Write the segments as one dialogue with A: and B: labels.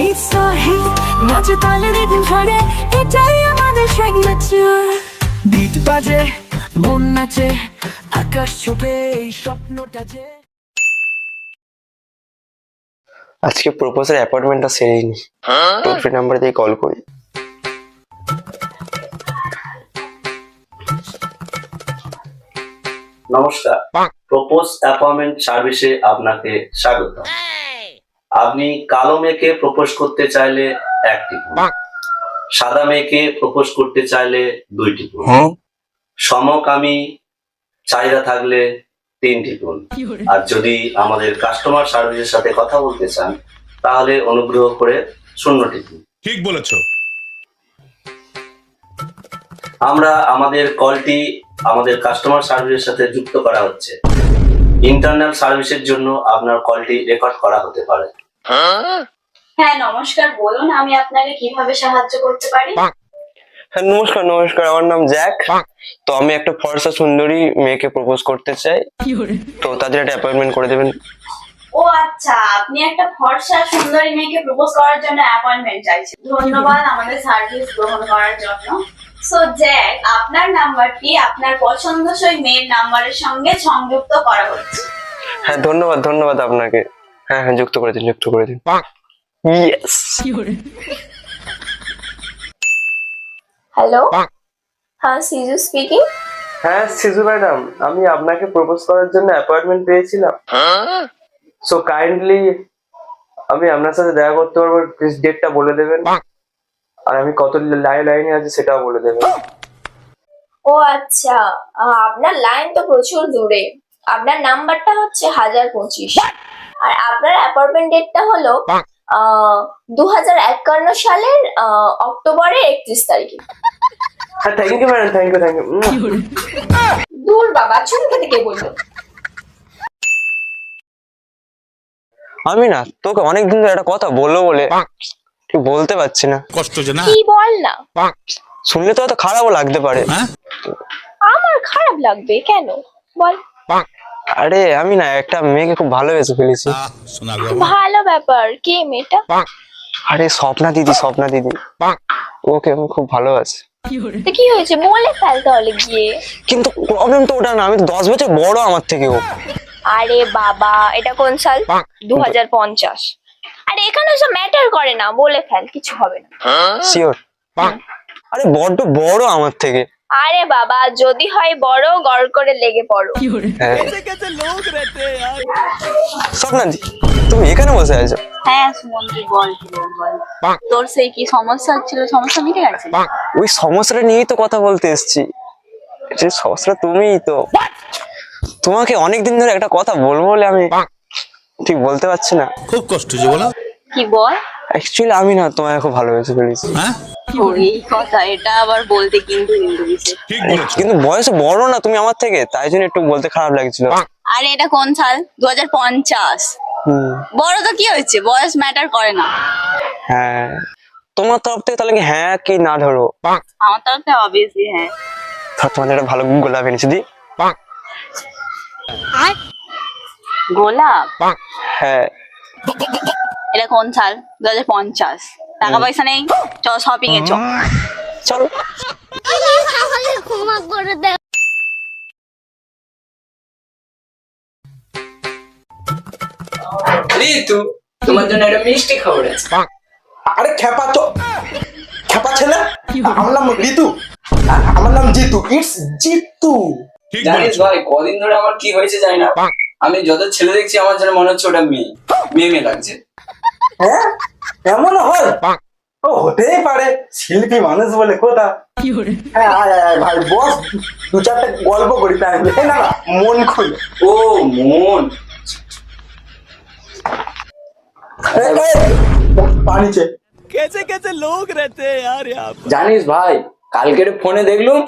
A: এই সাহে নাচে তালে এটাই আমাদের সিগনেচার বিট বাজে মন নাচে আকাশ ছোপে এই স্বপ্নটা যে।
B: আজকে প্রপোজাল অ্যাপয়েন্টমেন্টটা সেরেই নি। টোল ফ্রি নাম্বার দিয়ে কল করি।
C: নমস্কার। প্রপোজ অ্যাপয়েন্টমেন্ট সার্ভিসে আপনাকে স্বাগত আপনি কালো মেয়েকে প্রপোজ করতে চাইলে এক টিপুন সাদা মেয়েকে প্রপোজ করতে চাইলে দুই টিপুন সমকামী চাহিদা থাকলে তিনটি টিপুন আর যদি আমাদের কাস্টমার সার্ভিসের সাথে কথা বলতে চান তাহলে অনুগ্রহ করে শূন্যটি টিপুন
D: ঠিক বলেছ।
C: আমরা আমাদের কলটি আমাদের কাস্টমার সার্ভিসের সাথে যুক্ত করা হচ্ছে। ইন্টারনাল সার্ভিসের জন্য আপনার কলটি রেকর্ড করা হতে পারে।
E: হ্যাঁ নমস্কার। বলুন আমি আপনাকে কীভাবে সাহায্য করতে পারি?
B: হ্যাঁ নমস্কার নমস্কার। আমার নাম জ্যাক। তো আমি একটা ফর্সা সুন্দরী মেয়েকে প্রপোজ করতে চাই। তো তাদের একটা অ্যাপয়েন্টমেন্ট করে দেবেন।
E: ও আচ্ছা আপনি একটা ফর্সা সুন্দরী মেয়েকে প্রপোজ করার জন্য অ্যাপয়েন্টমেন্ট চাইছেন। ধন্যবাদ আমাদের সার্ভিস গ্রহণ করার জন্য। সো জ্যাক আপনার নাম্বারটি আপনার পছন্দসই মেয়ের নাম্বারের সঙ্গে সংযুক্ত করা হচ্ছে।
B: হ্যাঁ ধন্যবাদ ধন্যবাদ আপনাকে। হ্যাঁ হ্যাঁ যুক্ত করে দিন যুক্ত করে দিন। ইয়েস
E: হ্যালো হ্যাঁ সিজু স্পিকিং
B: হ্যাঁ সিজু ম্যাডাম আমি আপনাকে প্রপোজ করার জন্য অ্যাপয়েন্টমেন্ট পেয়েছিলাম। সো কাইন্ডলি আমি আপনার সাথে দেখা করতে পারব প্লিজ ডেটটা বলে দেবেন। আর আমি কত লাইন লাইনে আছে সেটাও বলে দেবেন
F: ও আচ্ছা আপনার লাইন তো প্রচুর দূরে। আপনার নাম্বারটা হচ্ছে হাজার পঁচিশ। আর আপনার অ্যাপয়েন্টমেন্ট ডেটটা হলো দু হাজার একান্ন সালের আহ, অক্টোবরের একত্রিশ তারিখে।
B: হ্যাঁ thank you madam thank you thank you
F: দূর বাবা চুন খেতে কে বলল?
B: আমি না তোকে অনেকদিন ধরে একটা কথা বলব বলে ঠিক বলতে পারছি না।
D: কষ্ট যে না।
F: কি বল না।
B: শুনলে তো হয়তো খারাপও লাগতে পারে।
D: হ্যাঁ?
F: আমার খারাপ লাগবে কেন? বল।
B: আরে আমি না একটা মেয়েকে খুব ভালোবেসে ফেলেছি।
F: ভালো ব্যাপার। কে মেয়েটা?
B: আরে স্বপ্না দিদি স্বপ্না দিদি। ওকে আমি খুব ভালোবাসি।
F: কি হয়েছে? বলে ফেল তাহলে গিয়ে।
B: কিন্তু প্রবলেম তো ওটা না আমি তো দশ বছর বড় আমার থেকে ও।
F: আরে বাবা এটা কোন সাল? দু হাজার পঞ্চাশ। আরে এখানে সব ম্যাটার করে না বলে ফেল কিছু হবে না।
B: শিওর আরে বড্ড বড় আমার থেকে।
F: আরে বাবা যদি হয় বড় গড় করে লেগে পড়ো।
B: হ্যাঁ। স্বপ্না দি তুমি এখানে বসে আছো?
E: হ্যাঁ বল তোর সেই কি সমস্যা হচ্ছিল সমস্যা মিটে গেছে?
B: ওই সমস্যাটা নিয়েই তো কথা বলতে এসেছি। যে সমস্যাটা তুমিই তো। তোমাকে অনেকদিন ধরে একটা কথা বলব বলে আমি ঠিক বলতে পারছি না।
D: খুব কষ্ট যে বলো।
E: কি বল?
B: অ্যাকচুয়ালি আমি না তোমায় খুব ভালোবেসে ফেলেছি।
D: হ্যাঁ?
E: এই কথা এটা আবার বলতে কিন্তু কিন্তু বিশেষ
D: ঠিক বলেছ।
B: কিন্তু বয়সে বড় না তুমি আমার থেকে তাই জন্য একটু বলতে খারাপ লাগছিল।
E: আরে এটা কোন সাল? দু হাজার পঞ্চাশ।
B: হুম,
E: বড় তো কি হয়েছে? বয়স ম্যাটার করে না।
B: হ্যাঁ। তোমার তরফ থেকে তাহলে কি হ্যাঁ কি না ধরো?
E: আমার তরফ থেকে অবভিয়াসলি হ্যাঁ।
B: ধর তোমাদের একটা ভালো গোলাপ এনেছি দি।
E: গোলাপ?
B: হ্যাঁ।
E: এটা কোন সাল? দু হাজার পঞ্চাশ। টাকা পয়সা নেই? চ শপিং এ
B: চলো।
G: ঋতু তোমার জন্য একটা মিষ্টি খবর আছে।
H: আরে খেপা তো খেপা ছেলে? আমার নাম ঋতু আ- আমার নাম জিতু। ইটস জিতু।
G: জানিস ভাই কদিন ধরে আমার কি হয়েছে জানি না। আমি যত ছেলে দেখছি আমার যেন মনে হচ্ছে ওটা মেয়ে। মেয়ে মেয়ে লাগছে।
H: হ্যাঁ? এমন হয়? ও হতেই পারে। শিল্পী মানুষ বলে কোথা? হ্যাঁ আয় আয় আয় ভাই বস। দু চারটে গল্প করি তাই না? মন খুলে।
G: ও মন।
H: এই, পানি চে
G: জানিস ভাই কালকের ফোনে দেখলুম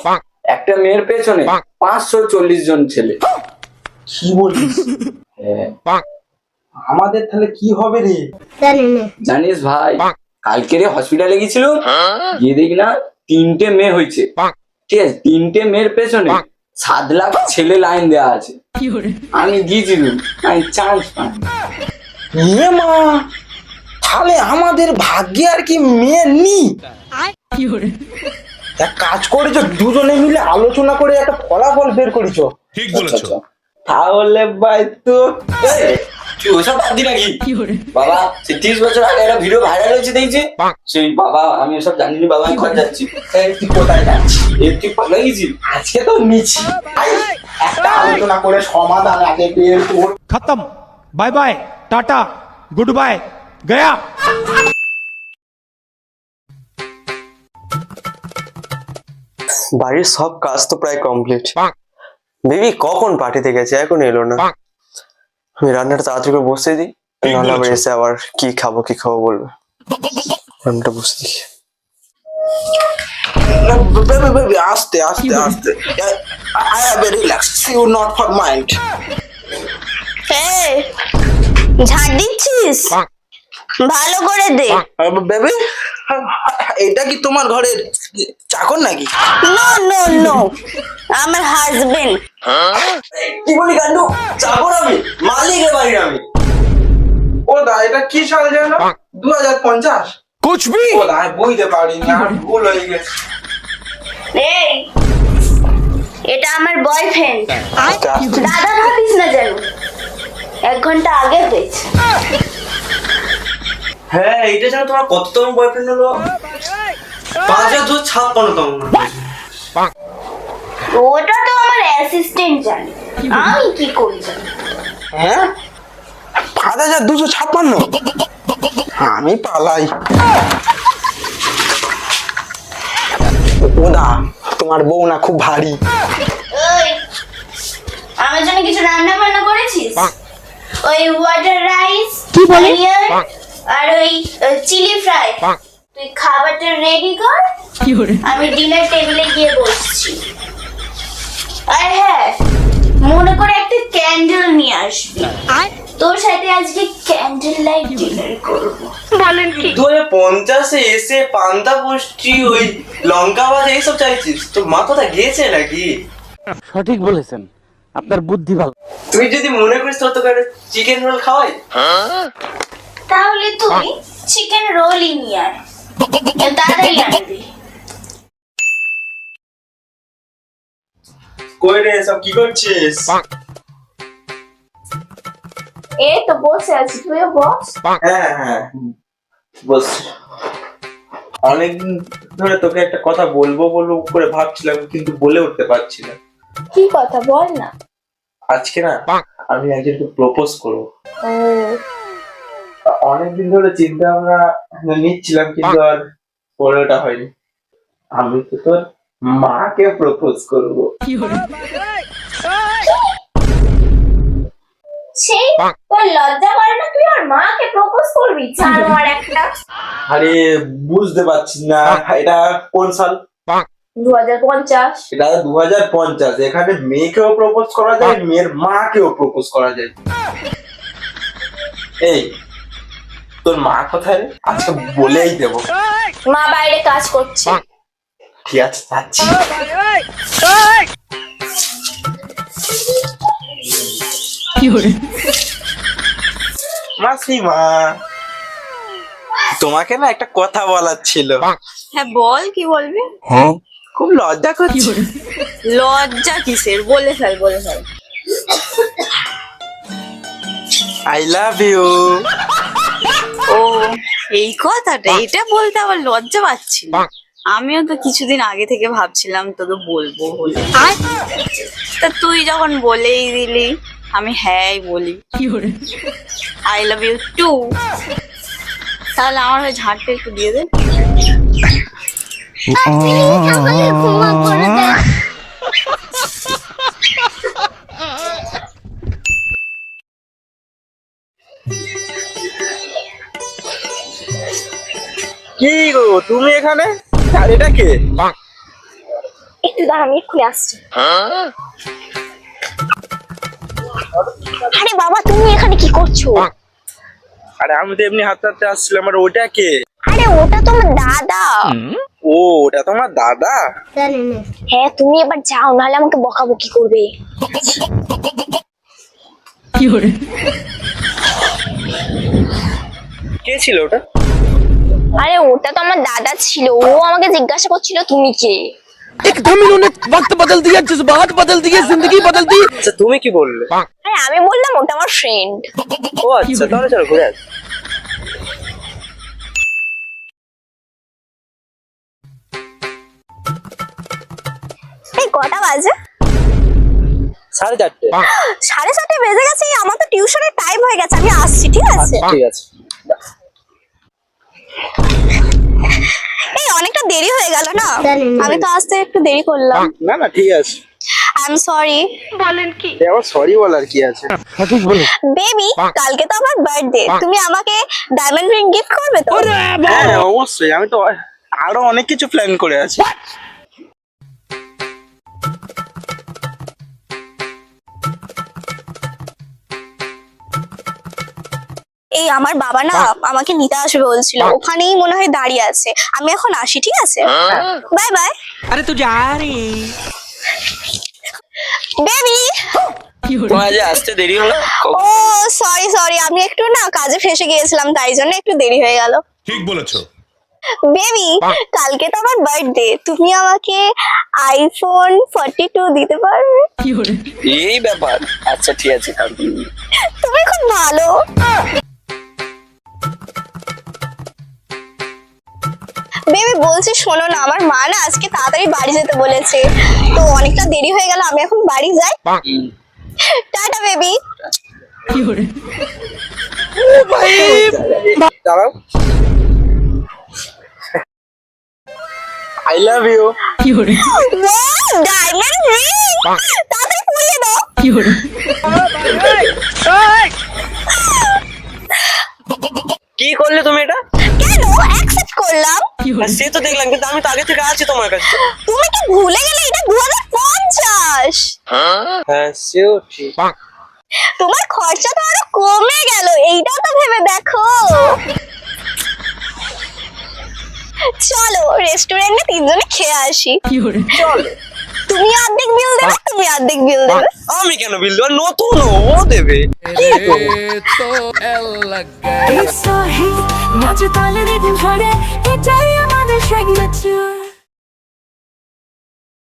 G: একটা মেয়ের পেছনে পাঁচশো চল্লিশ জন ছেলে।
H: কি বলিস?
G: হ্যাঁ।
H: আমাদের তাহলে কি হবে রে?
G: জানিস ভাই কালকে রে হসপিটালে গেছিল গিয়ে দেখি না তিনটে মেয়ে হয়েছে। ঠিক আছে তিনটে মেয়ের পেছনে সাত লাখ ছেলে লাইন দেওয়া আছে। আমি গিয়েছিলাম আমি চান্স পাই
H: ইয়ে মা তাহলে আমাদের ভাগ্যে আর কি মেয়ে নি এক কাজ করেছ দুজনে মিলে আলোচনা করে একটা ফলাফল বের করেছ।
D: ঠিক বলেছ।
H: তাহলে ভাই তো
G: বছর আগে একটা ভিডিও ভাইরাল হয়েছে সেই বাবা আমি ওসব বাবা ঘর যাচ্ছি।
H: সমাধান
I: খতম। Bye bye tata good bye Gaya.
B: বাড়ির সব কাজ তো প্রায় কমপ্লিট বেবি কখন পার্টিতে গেছে? এখন এলো না। আমি রান্নাটা তাড়াতাড়ি করে বসে দিই। নাহলে আবার এসে আবার কি খাব কি খাব বলবে। রান্নাটা বসে দিই।
H: বেবি আস্তে আস্তে আস্তে। I have relax you not for mind
J: এই, ঝাড় দিচ্ছিস? ভালো করে দে।
H: এটা কি তোমার ঘরের চাকর নাকি?
J: নো নো নো আমার হাজবেন্ড
G: কি বলি চাকর আমি মালিক আমি।
H: ও দা এটা কি সাল যেন? দু হাজার পঞ্চাশ।
I: কুছ ভি?
H: ও দা বুঝতে ভুল হয়ে গেছে।
J: এটা আমার বয়ফ্রেন্ড আচ্ছা। দাদা ভাবিস না যেন? এক ঘণ্টা আগে পেয়েছে
B: হ্যাঁ এইটা যেন তোমার কততম বয়ফ্রেন্ড হলো? পাঁচ হাজার দু ছাপ্পান্নতম।
J: ওটা তো আমার অ্যাসিস্ট্যান্ট জানে। আমি কি করি জানি?
H: হ্যাঁ? পাঁচ হাজার দুশো ছাপ্পান্ন। আমি পালাই। ওদা তোমার বউ না খুব ভারী।
J: আমার জন্য কিছু রান্না বান্না করেছিস ওই ওয়াটার রাইস কি বলি? আর ওই চিলি ফ্রাই তুই খাবারটা রেডি কর। আমি ডিনার টেবিলে গিয়ে বসছি। আর হ্যাঁ মনে করে একটা ক্যান্ডেল নিয়ে আসবি। তোর সাথে আজকে ক্যান্ডেল লাইট ডিনার করব। বলেন কি?
B: হাজার পঞ্চাশে এসে পান্তা পুষ্টি ওই লঙ্কা ভাজা এইসব চাইছিস? তোর মাথাটা গিয়েছে নাকি?
I: সঠিক বলেছেন। আপনার বুদ্ধি ভালো।
B: তুই যদি মনে করিস তোর তোকে চিকেন রোল খাওয়াই।
J: তাহলে তুই চিকেন রোলই নিয়ে আয়। তাড়াতাড়ি আনবি।
B: কই রে সব কি করছিস?
J: এই তো বসে আছি তুইও বস।
B: হ্যাঁ হ্যাঁ বস অনেকদিন ধরে তোকে একটা কথা বলব বলব করে ভাবছিলাম কিন্তু বলে উঠতে পারছি না।
J: কি কথা বল না।
B: আজকে না আমি একজনকে প্রপোজ করব। অনেকদিন ধরে চিন্তা ভাবনা নিচ্ছিলাম কিন্তু আর করে ওটা হয়নি। আমি তো তোর মাকে প্রপোজ করব।
J: সেই তোর লজ্জা করে না তুই আর মাকে প্রপোজ করবি? ছাড় একটা।
B: আরে বুঝতে পারছি না। এটা কোন সাল?
J: দু হাজার পঞ্চাশ।
B: এটা দু হাজার পঞ্চাশ। এখানে মেয়েকেও প্রপোজ করা যায় মেয়ের মাকেও প্রপোজ করা যায়। এই তোর মা কোথায় রে? আজকে বলেই দেবো।
J: মা বাইরে কাজ করছে।
B: ঠিক আছে যাচ্ছি। মাসিমা তোমাকে না একটা কথা বলার ছিল।
E: হ্যাঁ বল কি বলবি? হ্যাঁ?
B: খুব লজ্জা করছে।
E: লজ্জা কিসের? বলে ফেল বলে ফেল।
B: আই লাভ ইউ
E: ও এই কথাটা এটা বলতে আবার লজ্জা পাচ্ছিল। আমিও তো কিছুদিন আগে থেকে ভাবছিলাম তোকে বলব বলে। তা তুই যখন বলেই দিলি আমি হ্যাঁই বলি। আই লাভ ইউ টু তাহলে আমার ওই ঝাঁটটা একটু দিয়ে দে।
H: কি গো তুমি এখানে? আর এটা কে?
J: একটু দাঁড়া আমি এক্ষুনি আসছি। আরে বাবা তুমি এখানে কি করছ?
H: আরে আমি তো এমনি হাতে হাতে আসছিলাম আর ওটা কে?
J: আরে ওটা তোমার দাদা।
H: ও ওটা তোমার দাদা?
J: হ্যাঁ তুমি এবার যাও নাহলে আমাকে বকাবকি করবে।
B: কে ছিল ওটা?
F: আরে ওটা তো আমার দাদা ছিল ও আমাকে জিজ্ঞাসা করছিল তুমি কে
A: एकदम इन्होंने वक्त बदल दिया जज्बात बदल दिए जिंदगी बदल दी
B: আচ্ছা তুমি কি বললে
F: আরে আমি বললাম ওটা আমার ফ্রেন্ড
B: ও আচ্ছা তাহলে চলো ঘুরে আসি
F: এই কটা বাজে
B: সাড়ে চারটে
F: সাড়ে চারটে বেজে গেছে এই আমার তো টিউশনের টাইম হয়ে গেছে আমি আসছি ঠিক আছে
B: ঠিক আছে
F: এই অনেকটা দেরি হয়ে গেল না? আমি তো আসতে একটু দেরি করলাম।
H: না না ঠিক আছে।
F: আই এম সরি
H: এ আবার সরি বলার কি আছে?
F: বেবি কালকে তো আমার বার্থডে তুমি আমাকে ডায়মন্ড রিং গিফট করবে তো?
H: হ্যাঁ অবশ্যই। আমি তো আরও অনেক কিছু প্ল্যান করে আছি।
F: এই আমার বাবা না আমাকে নিতে আসবে বলছিল। ওখানেই মনে হয় দাঁড়িয়ে আছে। আমি এখন আসি ঠিক আছে? Bye bye.
A: আরে তুই যা রে।
F: বেবি! ও সরি সরি আমি একটু না কাজে গিয়েছিলাম তাই জন্য একটু দেরি হয়ে বেবি কালকে তো আমার বার্থডে তুমি আমাকে আইফোন 42 দিতে পারবে?
B: এই ব্যাপার। আচ্ছা ঠিক আছে
F: তুমি খুব ভালো। বেবি বলছি শোনো না আমার মা না আজকে তাড়াতাড়ি বাড়ি যেতে বলেছে। তো অনেকটা দেরি হয়ে গেল আমি এখন বাড়ি যাই। Tata baby.
H: দাঁড়াও। I love you
F: diamond ring তাড়াতাড়ি পরিয়ে দাও।
B: কি করলে তুমি এটা?
F: কেন অ্যাকসেপ্ট করলাম?
B: সে তো দেখলাম কিন্তু আমি তো আগে থেকে আছি তোমার কাছে।
F: তুমি কি ভুলে গেলে? এটা দু হাজার পঞ্চাশ।
B: হ্যাঁ সেও ঠিক।
F: তোমার খরচা তো আরও কমে গেল এইটাও তো ভেবে দেখো। চলো রেস্টুরেন্টে তিনজনে খেয়ে আসি।
B: চলো।
F: তুমি অর্ধেক বিল দেবে তুমি অর্ধেক বিল দেবে।
B: আমি কেন বিল দেবো? নতুন ও, দেবে।
A: এই সহি